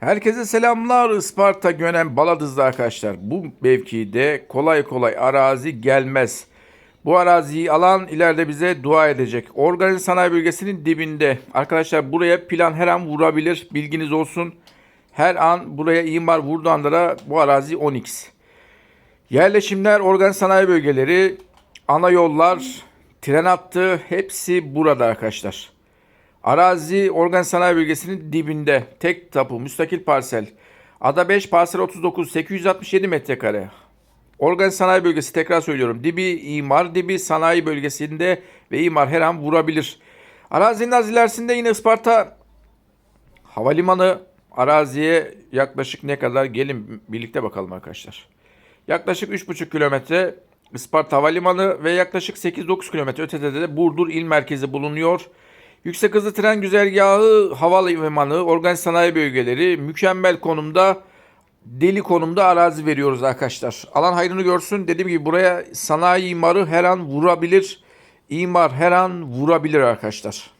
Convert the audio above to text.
Herkese selamlar Isparta Gönen Baladızlı arkadaşlar. Bu mevkide kolay kolay arazi gelmez. Bu araziyi alan ileride bize dua edecek. Organize sanayi bölgesinin dibinde. Arkadaşlar buraya plan her an vurabilir. Bilginiz olsun. Her an buraya imar vurduğu anda da bu arazi 10x. Yerleşimler, organ sanayi bölgeleri, ana yollar, tren hattı hepsi burada arkadaşlar. Arazi organ sanayi bölgesinin dibinde. Tek tapu, müstakil parsel. Ada 5, parsel 39, 867 metrekare. Organ sanayi bölgesi tekrar söylüyorum. Dibi imar, dibi sanayi bölgesinde ve imar her an vurabilir. Arazinin az ilerisinde yine Isparta Havalimanı araziye yaklaşık ne kadar gelin birlikte bakalım arkadaşlar. Yaklaşık 3,5 kilometre Isparta Havalimanı ve yaklaşık 8-9 kilometre ötede de Burdur il merkezi bulunuyor. Yüksek hızlı tren güzergahı, havalimanı, organize sanayi bölgeleri mükemmel konumda, deli konumda arazi veriyoruz arkadaşlar. Alan hayrını görsün. Dediğim gibi buraya sanayi imarı her an vurabilir. İmar her an vurabilir arkadaşlar.